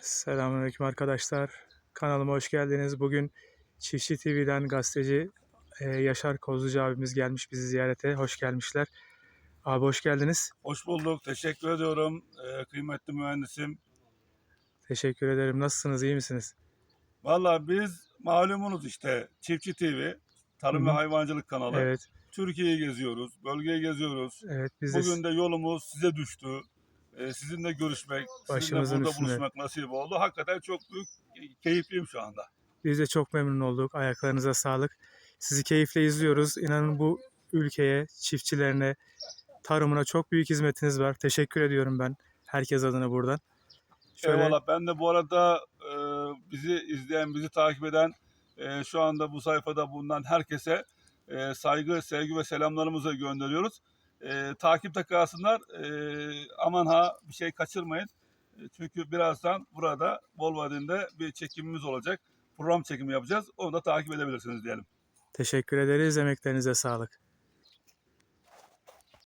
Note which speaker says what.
Speaker 1: Selamünaleyküm arkadaşlar. Kanalıma hoş geldiniz. Bugün Çiftçi TV'den gazeteci e, Yaşar Kozlucu abimiz gelmiş bizi ziyarete. Hoş gelmişler. Abi hoş geldiniz.
Speaker 2: Hoş bulduk. Teşekkür ediyorum. Ee, kıymetli mühendisim.
Speaker 1: Teşekkür ederim. Nasılsınız? iyi misiniz?
Speaker 2: Valla biz malumunuz işte Çiftçi TV, Tarım ve
Speaker 1: Hı hı.
Speaker 2: Hayvancılık kanalı.
Speaker 1: Evet.
Speaker 2: Türkiye'yi geziyoruz, bölgeyi geziyoruz.
Speaker 1: Evet biz de
Speaker 2: Bugün de yolumuz size düştü. Ee, sizinle görüşmek, sizinle
Speaker 1: Başımızın
Speaker 2: burada
Speaker 1: üstünde.
Speaker 2: buluşmak nasip oldu. Hakikaten çok büyük keyifliyim şu anda.
Speaker 1: biz de çok memnun olduk. Ayaklarınıza sağlık. Sizi keyifle izliyoruz. İnanın bu ülkeye, çiftçilerine, tarımına çok büyük hizmetiniz var. Teşekkür ediyorum ben herkes adına buradan. Şöyle
Speaker 2: Eyvallah. Ben de bu arada e, bizi izleyen, bizi takip eden, e, şu anda bu sayfada bulunan herkese e, saygı, sevgi ve selamlarımızı gönderiyoruz. E, takipte kalsınlar. E, aman ha bir şey kaçırmayın. E, çünkü birazdan burada Bolvadin'de bir çekimimiz olacak. Program çekimi yapacağız. Onu da takip edebilirsiniz diyelim.
Speaker 1: teşekkür ederiz. Emeklerinize sağlık.